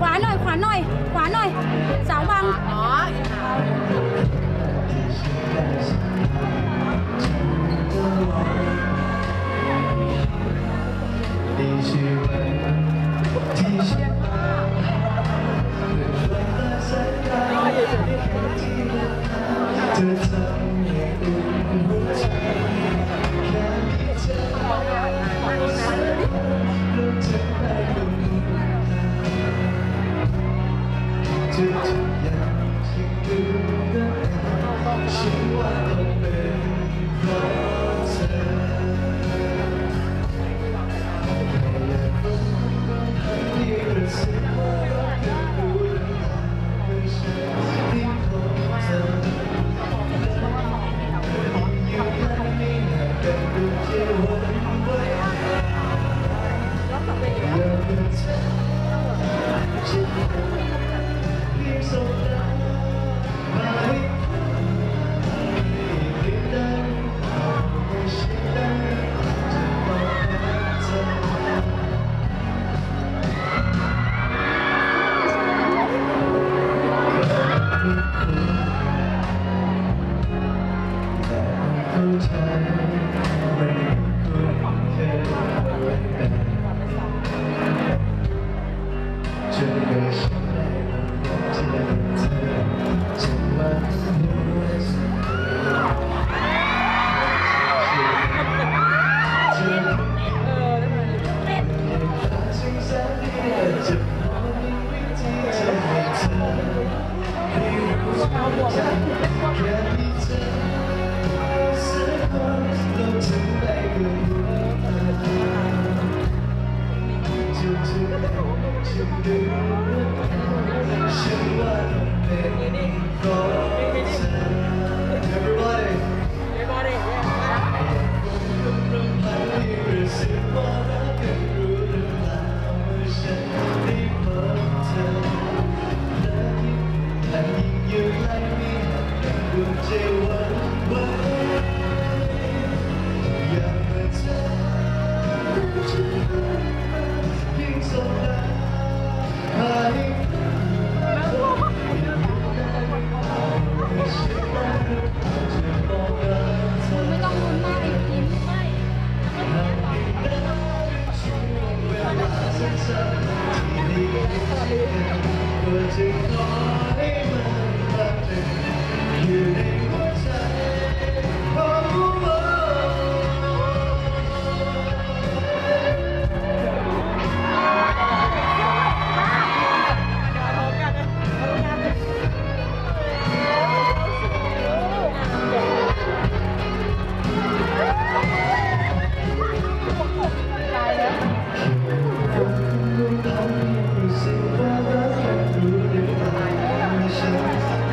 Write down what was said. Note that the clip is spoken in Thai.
ขวาหน่อย ขวาหน่อย ขวาหน่อยสาวบัง อ๋อ Thank you.